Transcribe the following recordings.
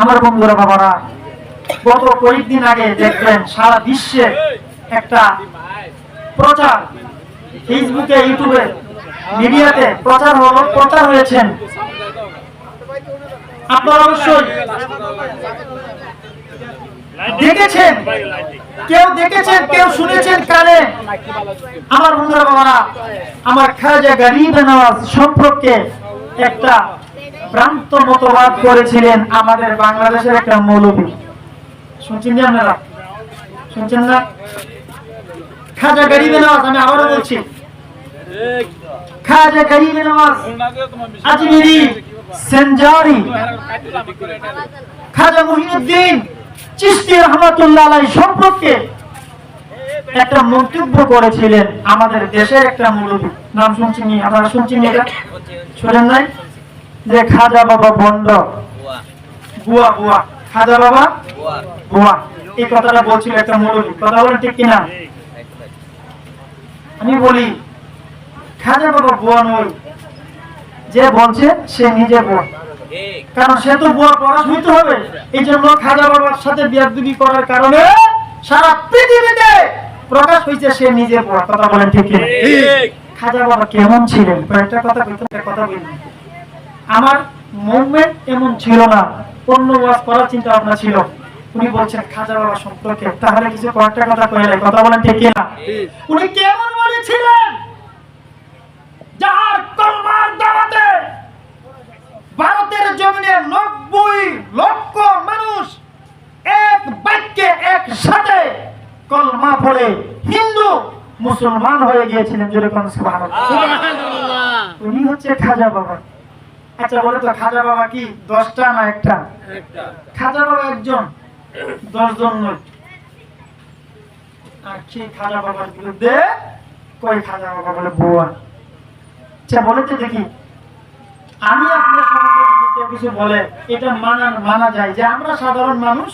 আমার বন্ধুরা বাবারা, গত কয়েকদিন আগে দেখবেন সারা বিশ্বে একটা প্রচার ফেসবুকে, ইউটিউবে, মিডিয়াতে প্রচার হলো, প্রচার হয়েছেন। আপনারা অবশ্যই দেখেছেন, কেউ দেখেছেন, কেউ শুনেছেন কানে। আমার বন্ধুরা বাবারা, আমার খাজা গরিব নওয়াজ সম্পর্কে একটা ভ্রান্ত মতবাদ করেছিলেন আমাদের বাংলাদেশের একটা মৌলবী শুনছেন আপনারা? শুনছেন না? খাজা গরিব নওয়াজ আমি আবারও বলছি। খাজা নওয়াজ আজমিরি খাজা চিশতি রহমাতুল্লাহ সম্পর্কে একটা মন্তব্য করেছিলেন আমাদের দেশের একটা মৌলবী নাম শুনছেন? আপনারা শুনছেন এটা? শোনেন নাই? যে খাজা বাবা বন্ড বুয়া। বুয়া খাজা বাবা? বুয়া। এই কথাটা বলছিল একটা মৌলবী। কথা বলেন ঠিক কিনা? আমি বলি খাজা বাবা বুয়া নয়। যে বলছে সে নিজে বুয়া। কারণ সে তো বুয়া পড়া শুনতে হবে। এই জন্য খাজা বাবার সাথে বিয়াদুবি করার কারণে সারা পৃথিবীতে প্রকাশ হয়েছে সে নিজে বুয়া। কথা বলেন ঠিক কিনা? খাজা বাবা কেমন ছিলেন? কয়েকটা কথা কথা বলি। আমার মুভমেন্ট এমন ছিল না। অন্য ওয়াজ করার চিন্তা ভাবনা ছিল। উনি বলছেন খাজা বাবা সম্পর্কে তাহলে কিছু কয়েকটা কথা কইলে কথা বলেন ঠিক কিনা? উনি কেমন বলেছিলেন যার কলমার দাওয়াতে ভারতের জমিনে নব্বই লক্ষ মানুষ এক বাক্যে একসাথে কলমা পড়ে হিন্দু মুসলমান হয়ে গিয়েছিলেন যেরকম উনি হচ্ছে খাজা বাবা। আচ্ছা বলে তো খাজা বাবা কি? দশটা না একটা? খাজা বাবা একজন? দশজন নয়। আর কি খাজা বাবার বিরুদ্ধে কই খাজা বাবা বলে বুয়া আচ্ছা বলে দেখি। আমি আপনার সম্পর্কে কিছু বলে এটা মানা মানা যায় যে আমরা সাধারণ মানুষ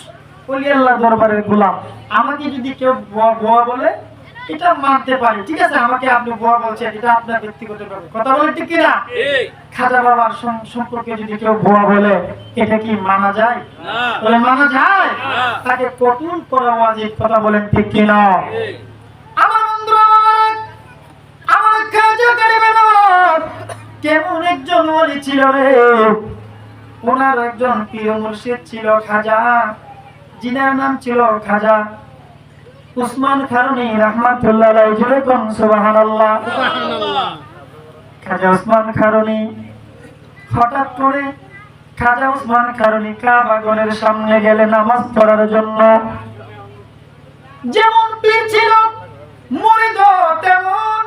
অলি আল্লাহ দরবারের গোলাম। আমাকে যদি কেউ বুয়া বুয়া বলে এটা মানতে পারি। ঠিক আছে আমাকে আপনি বুয়া বলছেন এটা আপনার ব্যক্তিগত ব্যাপার। কথা বলে ঠিক কিনা? খাজা বাবার সম্পর্কে যদি কেউ বুয়া বলে এটা কি মানা যায়? বলে মানা যায়? তাকে কঠোর করা কথা বলেন ঠিক কিনা? আমার বন্ধুরা আমার আমার খাজা গরিবের কেমন একজন ওলি ছিল রে? ওনার একজন প্রিয় মুর্শিদ ছিল খাজা। জিনার নাম ছিল খাজা। উসমান খারুনি রহমাতুল্লাহ জুড়ে কোন সুবহানাল্লাহ। খাজা উসমান খারুনি। হঠাৎ করে খাজা উসমান খারুনি কাবাগনের সামনে গেলে নামাজ পড়ার জন্য যেমন পীর ছিল মুরিদ তেমন।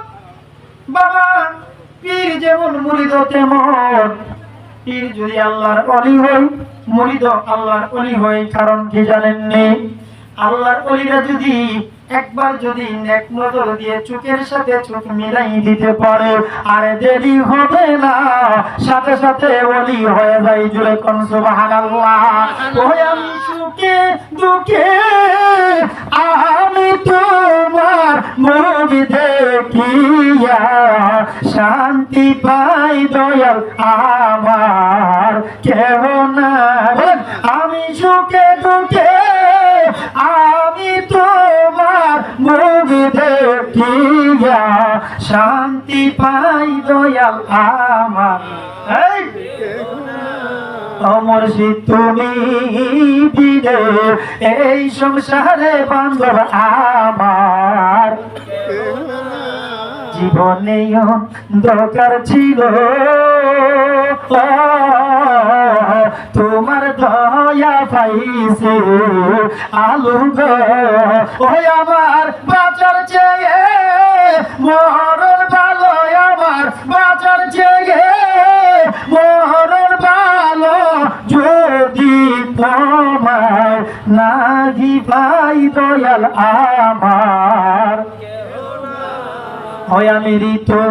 বাবা, পীর যেমন মুরিদ তেমন। পীর যদি আল্লাহর অলি হয় মুরিদ আল্লাহর অলি হয়, কারণ কি জানেননি? আল্লাহর অলিরা যদি একবার যদি নেক নজর দিয়ে চোখের সাথে চোখ মিলাই দিতে পারে, আর দেরি হবে না। সাথে সাথে অলি হয়ে যায় জুড়ে কোন, সুবহানাল্লাহ। আমি সুখে দুঃখে, আমি তোমার মুখ দেখিয়া শান্তি পাই দয়াল আমার। কেহ না আমি সুখে দুঃখে শান্তি পাই দয়াল আমার এই! অমর তুমি দিলে এই সংসারে বান্ধব আমার জীবনে দরকার ছিল। তোমার দয়া পাইছে। আলু ওই আমার বাজার চেয়ে, মরণ ভালো আমার বাজার চেয়ে, মরণ ভালো যদি তোমার নাহি ভাই দয়াল আমার। হয় আমি ঋতুর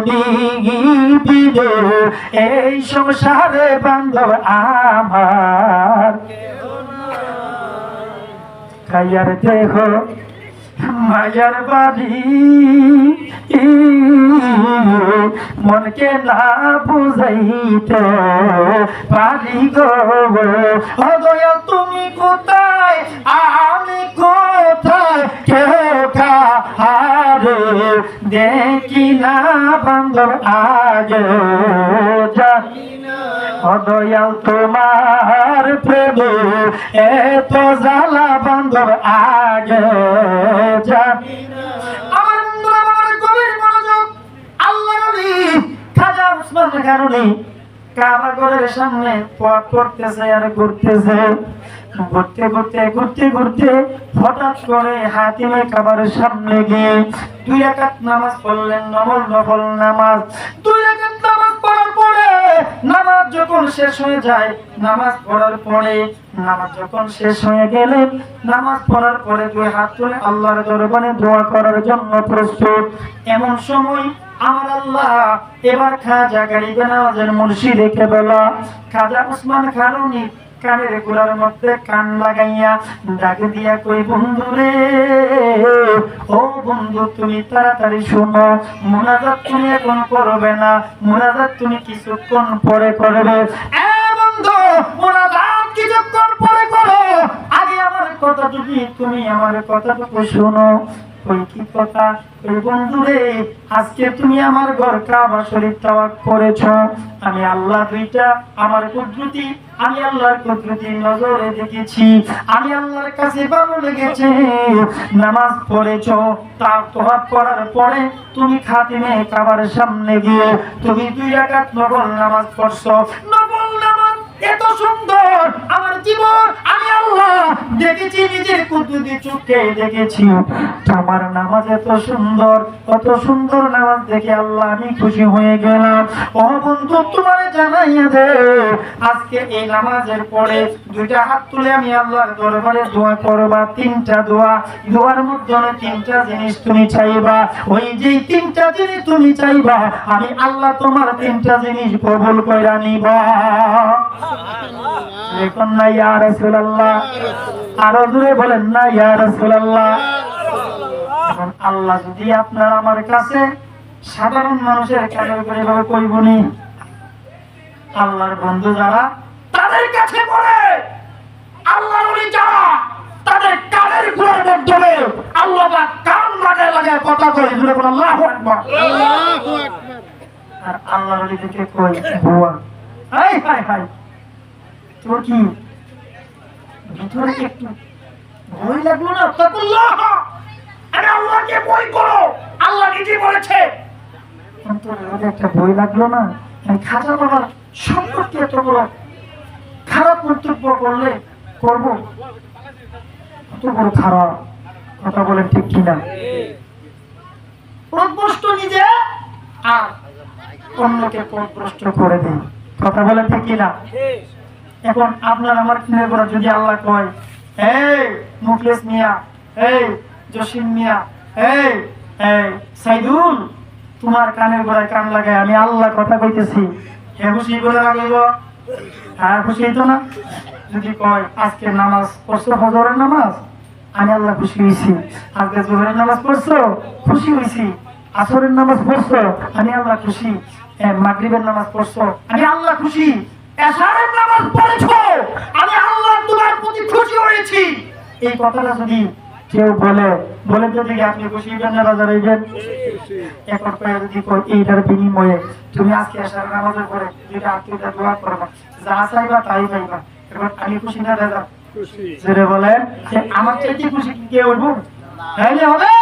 এই সংসারে বান্ধব আমার। খাইয়ার দেহ, মায়ার বাড়ি। মনকে না বুঝাইতে পারি গো। অদয় তুমি কোথায়? আমি কোথায়? কেউ কাহারে জানি না অদয়াল তোমার প্রভু এত জ্বালা বান্ধব আজ আমার কারণে সামনে আর ঘুরতে ঘুরতে ঘুরতে ঘুরতে হঠাৎ করে হাতিমে সামনে গিয়ে দুই নামাজ পড়লেন নফল নামাজ। দুই রাকাত নামাজ পড়ার পরে, নামাজ যখন শেষ হয়ে যায়, নামাজ পড়ার পরে, নামাজ যখন শেষ হয়ে গেলে, নামাজ পড়ার পরে দুই হাত তুলে আল্লাহর দরবারে দোয়া করার জন্য প্রস্তুত। এমন সময় আমার আল্লাহ এবার খাজা গাড়িবে নামাজের রেখে বলা খাজা উসমান খারুনি কানেরগুলার মধ্যে কান লাগাইয়া ডাকে দিয়া কই, বন্ধু রে, ও বন্ধু, তুমি তাড়াতাড়ি শুনো। মোনাজাত তুমি এখন করবে না, মোনাজাত তুমি কিছুক্ষণ পরে করবে। এ বন্ধু, মোনাজাত কিছুক্ষণ আমার কথাটুকু তুমি আমার কথাটুকু শোনো, ওই কি কথা? ওই বন্ধু রে আজকে তুমি আমার আমি আল্লাহ দুইটা, আমার কুদরতি, আমি আল্লাহর কুদরতি নজরে দেখেছি। আমি আল্লাহর কাছে ভালো লেগেছে। নামাজ পড়েছো তার তোহাত পড়ার পরে তুমি খাতিমে কাবার সামনে গিয়ে তুমি দুই রাকাত নফল নামাজ পড়ছো। নফল নামাজ এত সুন্দর! আমার জীবন আমি আল্লাহ দেখেছি নিজের কুদরতি চোখে দেখেছি। তোমার নামাজ এত সুন্দর কত সুন্দর নামাজ দেখে আল্লাহ আমি খুশি হয়ে গেলাম। ও বন্ধু তোমার জানাইয়া দে আজকে এই নামাজের পরে দুইটা হাত তুলে আমি আল্লাহর দরবারে দোয়া করবা তিনটা দোয়া। দোয়ার মধ্যে তিনটা জিনিস তুমি চাইবা ওই যে তিনটা জিনিস তুমি চাইবা আমি আল্লাহ তোমার তিনটা জিনিস কবুল কইরা নিবা। এখন না ইয়া রাসূলুল্লাহ। আরও জোরে বলেন না ইয়া রাসূলুল্লাহ। এখন আল্লাহ যদি আপনার আমার কাছে সাধারণ মানুষের কাজের করে এভাবে কইবনি আল্লাহর বন্ধু যারা তাদের কাছে পড়ে। আল্লাহর ওলি যারা তাদের কানেরগুলোর মাধ্যমে আল্লাহ পাক কান লাগায় লাগায় কথা কই জুড়ে বলে আল্লাহু আকবার। আর আল্লাহর ওলি থেকে কই? বুয়া হাই হাই হাই তোর কি? ভিতরে লাগল না? তাকুল্লাহ আরে আল্লাহকে ভয় করো! আল্লাহ নিজে বলেছে। মধ্যে একটা ভয় লাগল না? আমি খাজা বাবার সম্পর্কে এত বড়। খারাপ মন্তব্য করলে করব। কত বড় খারাপ? কথা বলেন ঠিক কিনা? পথভ্রষ্ট নিজে আর অন্যকে পথভ্রষ্ট করে দেয় কথা বলেন ঠিক কিনা? এখন আপনার আমার কিনে করা যদি আল্লাহ কয়, এই মুখলেস মিয়া, এই জসিম মিয়া, এই এই সাইদুল, তোমার কানের গোড়ায় কান লাগায় আমি আল্লাহ কথা কইতেছি। হে খুশি বলে লাগাইব হ্যাঁ খুশি হইতো না? যদি কয়, আজকে নামাজ পড়ছো হজরের নামাজ? আমি আল্লাহ খুশি হয়েছি আজকে জোহরের নামাজ পড়ছো, খুশি হয়েছি আসরের নামাজ পড়ছো, আমি আল্লাহ খুশি। মাগরিবের নামাজ পড়ছো, আমি আল্লাহ খুশি। এশারের নামাজ পড়েছো? আমি আল্লাহ তোমার প্রতি খুশি হয়েছি। এই কথাটা যদি কেউ বলে বলে দেখি আপনি খুশি হইবেন না বাজার হইবেন? এখন কয়ে যদি এইটার বিনিময়ে তুমি আজকে এশারের নামাজের পরে যেটা আত্মীয়তা দোয়া করবা। যা চাইবা তাই পাইবা এখন আমি খুশি না বলে আমার চাইতে খুশি কি কেউ উঠবো? তাইলে হবে?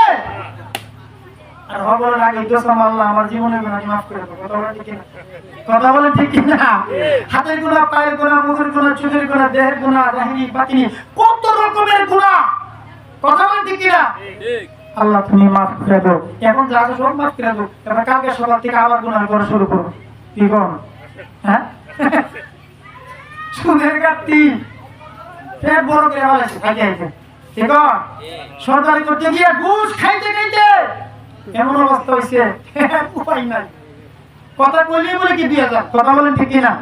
আর আগে আল্লাহ আমার জীবনের গুণা মাফ করে দেবো। কথা বলে ঠিক কথা বলে ঠিক না হাতের গুণা পায়ের গুণা মুখের গুণা চোখের গুণা দেহের গুণা রাহিনী বাতিনি কত রকমের গুণা কথা বলে ঠিক না আল্লাহ তুমি মাফ করে দাও। এখন যা আছে সব মাফ করে দাও। কালকে সকাল থেকে আবার গুণা করা শুরু করব। কি কর হ্যাঁ? সুদের পেট বড় করে বলেছে খাইতে খাইতে ঠিক। সরকারি করতে গিয়ে ঘুষ খাইতে খাইতে এমন অবস্থা হয়েছে। উপায় নাই। কথা কইলেই বলে কি দিয়ে যান কথা বলেন ঠিক না।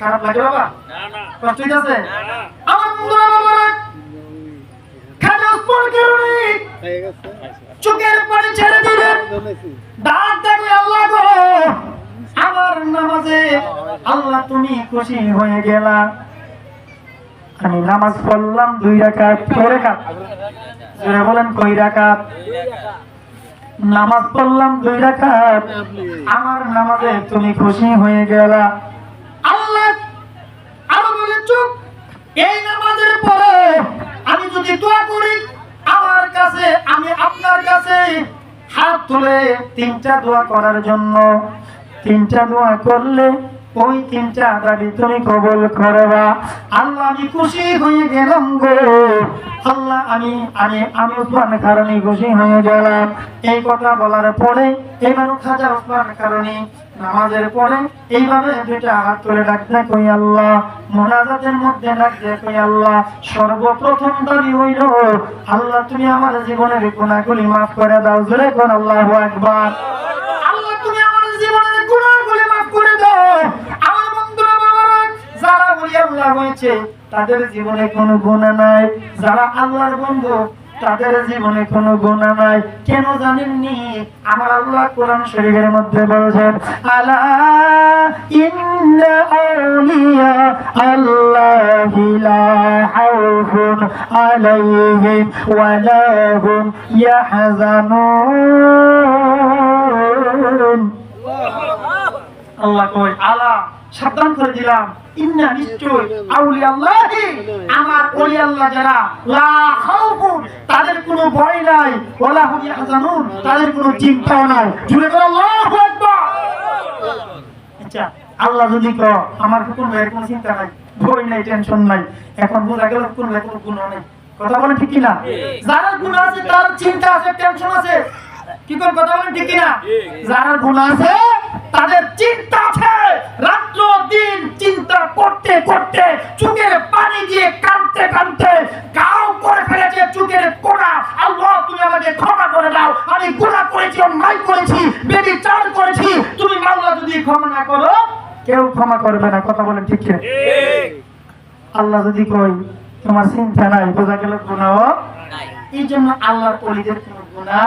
খারাপ লাগে বাবা। কষ্ট হইতেছে আমার চোখের পানি ছেড়ে দিবেন দাঁত দেখলে আল্লাহ গো। আমার নামাজে আল্লাহ তুমি খুশি হয়ে গেলা। আমি নামাজ পড়লাম দুই রাকাত। কয় রাকাত? বলেন কই রাকাত? নামাজ পড়লাম দুই রাকাত। আমার নামাজে তুমি খুশি হয়ে গেলা। আল্লাহ আরও বলে, চুপ, এই নামাজের পরে আমি যদি দোয়া করি, আমার কাছে, আমি আপনার কাছে হাত তুলে তিনটা দোয়া করার জন্য। তিনটা দোয়া করলে ওই তিনটা দাবি তুমি কবল করবা। আল্লাহ, আমি খুশি হয়ে গেলাম গো। আল্লাহ, আমি আমি আমি কারণে খুশি হয়ে গেলাম। এই কথা বলার পরে, এবার খাজা উসমান কারণে দুইটা হাত তুলে আল্লাহ, মোনাজাতের মধ্যে আল্লাহ, সর্বপ্রথম দাবি হইল, আল্লাহ, তুমি আমার জীবনের গুণাগুলি মাফ করে দাও, জোরে কোন আল্লাহ একবার আল্লাহ হয়েছে, তাদের জীবনে কোনো গুণা নাই। যারা আল্লাহর বন্ধু, তাদের জীবনে কোনো গুণা নাই। কেন জানেননি? আমার আল্লাহ কোরআন শরীফের মধ্যে বলছেন ইন্না আল্লাহ কই, আলা। সাবধান করে দিলাম। ইন্না নিশ্চয় আউলি আল্লাহি। আমার ওলি আল্লাহ যারা লা খাউফুন তাদের কোনো ভয় নাই ওয়ালা হুম ইয়াহজানুন তাদের কোনো চিন্তাও নাই। জুড়ে করে আল্লাহু আকবার! আচ্ছা আল্লাহ যদি কো আমার কোনো চিন্তা নাই ভয় নাই টেনশন নাই এখন বোঝা গেল এর কোনো গুণ নেই। কথা বলেন ঠিক কিনা? যারা গুণ আছে তার চিন্তা আছে টেনশন আছে। কি কোন কথা বলেন ঠিক কিনা? যারা গুণ আছে তাদের চিন্তা আছে। রাত্র দিন চিন্তা করতে করতে চোখের পানি দিয়ে কাঁদতে কাঁদতে গাও করে ফেলেছে চোখের কোনা আল্লাহ তুমি আমাকে ক্ষমা করে দাও। আমি গুনাহ করেছি অন্যায় করেছি বেবি চার করেছি। তুমি মাওলা যদি ক্ষমা না করো কেউ ক্ষমা করবে না। কথা বলেন ঠিক কিনা? আল্লাহ যদি কই তোমার চিন্তা নাই বোঝা গেল গুনাহ এই জন্য আল্লাহর অলিদের কোনো গুনাহ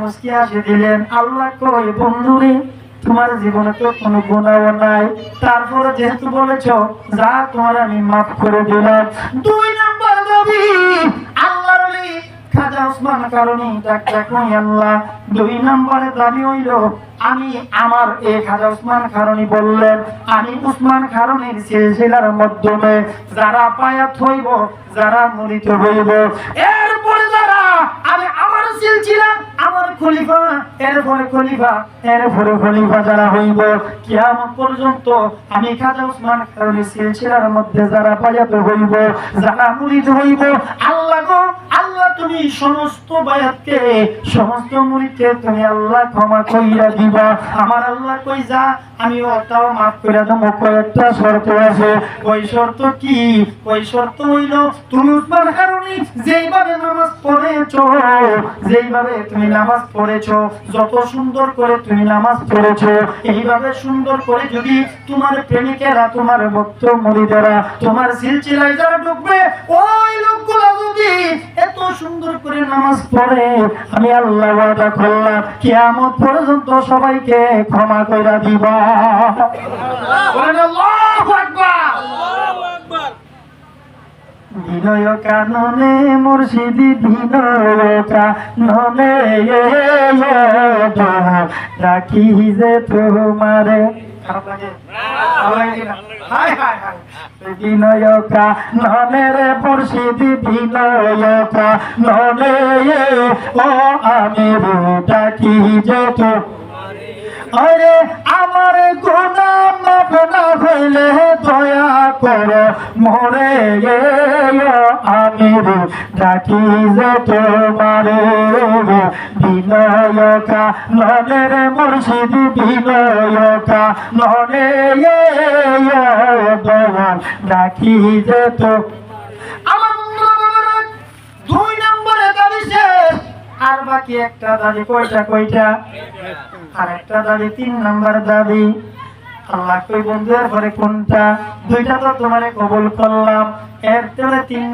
মুস্কি হাসি দিলেন। আল্লাহ কই বন্ধুরে, তোমার জীবনে তো কোনো গুণাও নাই। যেহেতু বলেছ, যা তোমার আমি মাফ করে দিলাম। দুই নম্বর আল্লাহর খাজা উসমান কারণে ডাক্তার কই আল্লাহ। দুই নম্বরে দাবি হইল, আমি আমার এই খাজা উসমান খারণী বললেন, আমি উসমান খারণীর সিলসিলার মাধ্যমে যারা পায়াত হইব, যারা মরিত হইব। এরপরে যারা আমি আমার সিলসিলা আমার খলিফা, এরপরে খলিফা এরপরে খলিফা যারা হইব, কিয়ামত পর্যন্ত আমি খাজা উসমান কারণে সিলসিলার মধ্যে যারা পায়াত হইব, যারা মুরিদ হইব, আল্লাহ তুমি সমস্ত বায়াতকে, সমস্ত মুরিদকে তুমি আল্লাহ ক্ষমা কইরা দিবা। আমার আল্লাহ কই যা আমি ওটাও মাফ করে দেবো। কয়েকটা শর্ত আছে। ওই শর্ত কি? ওই শর্ত হইল, তুমি উসমান হারুনি যেইভাবে নামাজ পড়েছো, যেইভাবে তুমি নামাজ পড়েছো, যত সুন্দর করে তুমি নামাজ পড়েছো, এইভাবে সুন্দর করে যদি তোমার প্রেমিকেরা, তোমার ভক্ত মুরিদেরা তোমার সিলসিলায় যারা ঢুকবে, ওই লোকগুলা যদি এত সুন্দর করে নামাজ পড়ে আমি আল্লাহ ওয়াদা করলাম কিয়ামত পর্যন্ত সবাইকে ক্ষমা কইরা দিবা। আল্লাহু আকবার। বিনয় কাননে মুর্শিদি বিনয় কাননে রাখি যে তোমারে। খারাপ লাগে? ভালো লাগে না? হায় হায় হায় বিনয় কাননে রে মুর্শিদি বিনয় কাননে ও আমি ডাকি কি তো আরে, আমার গুণা মাফ না হইলে দয়া কর মরে আমি রে ডাকি যে তোমারে বিনয়কা ননের মুর্শিদ বিনয়কা ননে ডাকি যে তো দুই নম্বরে আর বাকি একটা দাবি কয়টা কয়টা? আর একটা দাবি তিন নম্বর দাবি। আল্লাহ কই বন্ধু, এরপরে কোনটা? দুইটা তো তোমারে কবুল করলাম। এর পরে তিন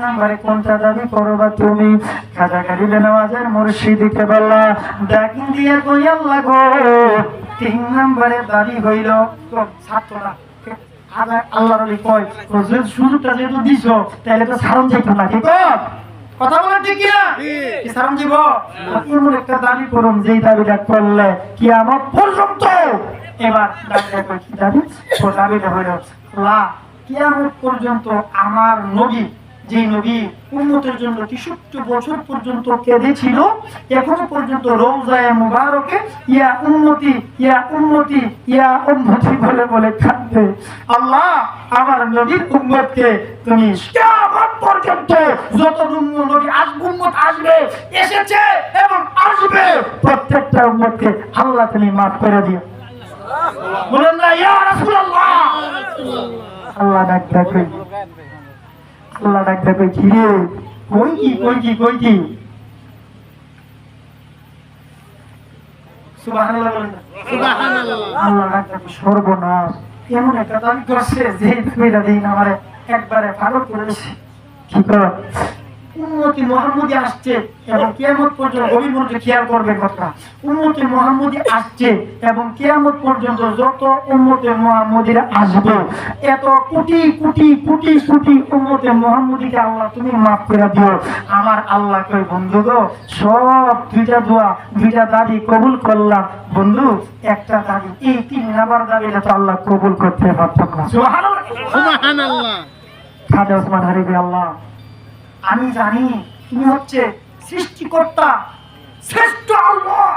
কোনটা দাবি করবা তুমি? খাজা গাড়িবে নামাজের মুর্শিদিকে বললা ডাকিন দিয়ে কই আল্লাহ গো? তিন নম্বরে দাবি হইল ছাত্র না আবার কয় সুযোগটা যেহেতু দিছো তাহলে তো সারণ যাইতো না, ঠিক? কথা বলে ঠিক কিনা? কি সারণ দিব এমন একটা দাবি করুন যেই দাবিটা করলে কি আমার পর্যন্ত এবার দাবিটা কই কি দাবি ও দাবিটা হইল লা কিয়ামত পর্যন্ত আমার নবী যে নবী উন্মতের জন্য তেষট্টি বছর পর্যন্ত কেঁদেছিল, এখনও পর্যন্ত রোজায় মুবারকে ইয়া উন্নতি ইয়া উন্নতি ইয়া উন্নতি বলে বলে কাঁদবে আল্লাহ আমার নবীর উম্মতকে তুমি পর্যন্ত যত নবী আসবে উম্মত আসবে, এসেছে এবং আসবে, প্রত্যেকটা উম্মতকে আল্লাহ তুমি মাফ করে দিও। বলেন না, ইয়া রাসূলুল্লাহ। আল্লাহ ডাক ডাকে আল্লাহ ডাক ঘিরে কই কি কই কি কই কি। আল্লাহ ডাক সর্বনাশ। এমন একটা দান করছে যে তুমি আমারে একবারে ভালো করে কি কর উন্নতি মোহাম্মদী আসছে এবং কিয়ামত পর্যন্ত খেয়াল করবে কথা উন্নতি মোহাম্মদী আসছে এবং কিয়ামত পর্যন্ত যত উন্নতি মোহাম্মদীরা আসবে এত কোটি কোটি কোটি কোটি উন্নতি মোহাম্মদীকে আল্লাহ তুমি মাফ করে দিও। আমার আল্লাহ কই বন্ধু গো সব দুইটা দোয়া দুইটা দাবি কবুল করলাম। বন্ধু একটা দাবি এই তিন নাম্বার দাবিটা তো আল্লাহ কবুল করতে পারতাম না। সুবহানাল্লাহ। খাজা ওসমান হারিবি আল্লাহ। আমি জানি তুমি হচ্ছে সৃষ্টিকর্তা শ্রেষ্ঠ আল্লাহ।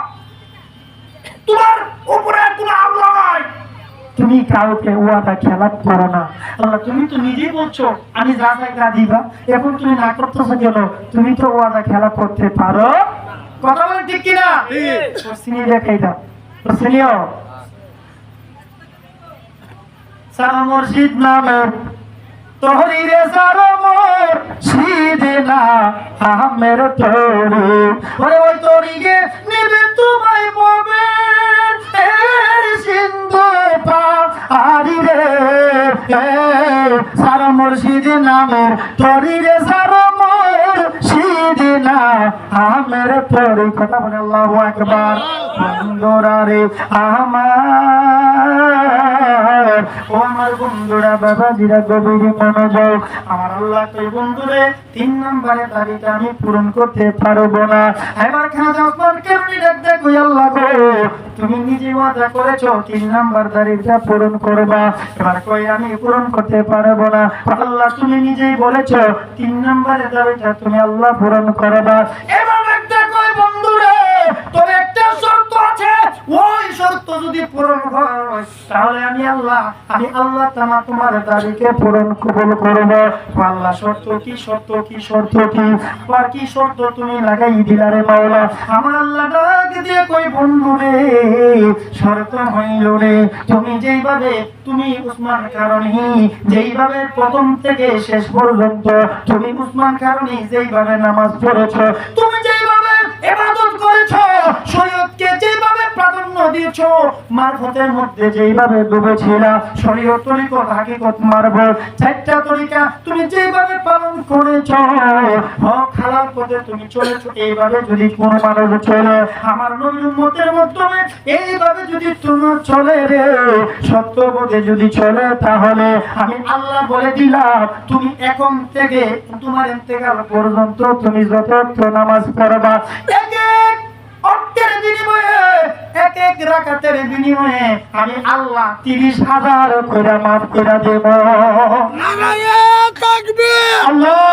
তোমার উপরে কোনো আল্লাহ নাই। তুমি কাউকে ওয়াদা খেলা করো না। আল্লাহ তুমি তো নিজেই বলছো আমি যা চাই তা দিবা। এখন তুমি না করতেছো কেন? তুমি তো ওয়াদা খেলা করতে পারো। কথা বলে ঠিক কিনা? সিনিয়ে দেখাই দাও। সিনিয় সারা মুর্শিদ নামের তোহরিরে সারো মোর সিদিনা আহমের তোরি ওরে ওই তোরিগে নিবে তোমায় ববে এর সিন্ধু পা আরি রে। সারা মুর্শিদ নামের তোরিরে সারো মোর সিদিনা আহমের তোরি কথা বলে আল্লাহু আকবার। বন্ধুরা রে আমার আমার বন্ধুরা বাবা জিরা গভীর মনোযোগ। আমার আল্লাহ কই বন্ধুরে, তিন নম্বরে আমি পূরণ করতে পারব না। এবার দেখ আল্লাহ গো। তুমি নিজে ওয়াদা করেছ, তিন নাম্বার দাবিটা পূরণ করবা। এবার কই আমি পূরণ করতে পারব না? আল্লাহ, তুমি নিজেই বলেছ, তিন নম্বরে দাবিটা তুমি আল্লাহ পূরণ করবা। এবার ডাক যদি পূরণ হয়, তাহলে আমি আল্লাহ আমি আল্লাহ তামা তোমার দাবিকে পূরণ কবুল করব। আল্লাহ শর্ত কি শর্ত কি শর্ত কি? আর কি শর্ত তুমি লাগাই দিলা রে মাওলা? আমার আল্লাহ ডাক দিয়ে কই, বন্ধু রে, শর্ত হইল রে, তুমি যেইভাবে, তুমি উসমান কারণী যেইভাবে প্রথম থেকে শেষ পর্যন্ত তুমি উসমান কারণী যেইভাবে নামাজ পড়েছ, তুমি যেইভাবে ইবাদত করেছ শরীয়তকে যেভাবে প্রাধান্য দিয়েছ। মারফতের মধ্যে যেইভাবে ডুবেছিলা, শরীয়ত তরিকত হাকিকত মারফত চারটা তরিকা তুমি যেভাবে পালন করেছ পথে তুমি চলেছো, এইভাবে যদি কোন মানুষ চলে, আমার নবীর মাধ্যমে এইভাবে যদি তোমার চলে রে, সত্যবোধে যদি চলে, তাহলে আমি আল্লাহ বলে দিলাম, তুমি এখন থেকে, তোমার পর্যন্ত তুমি যত নামাজ পড়বা। এক রাকাতের বিনিময়ে আমি আল্লাহ তিরিশ হাজার করে মাফ করে দেব। আল্লাহ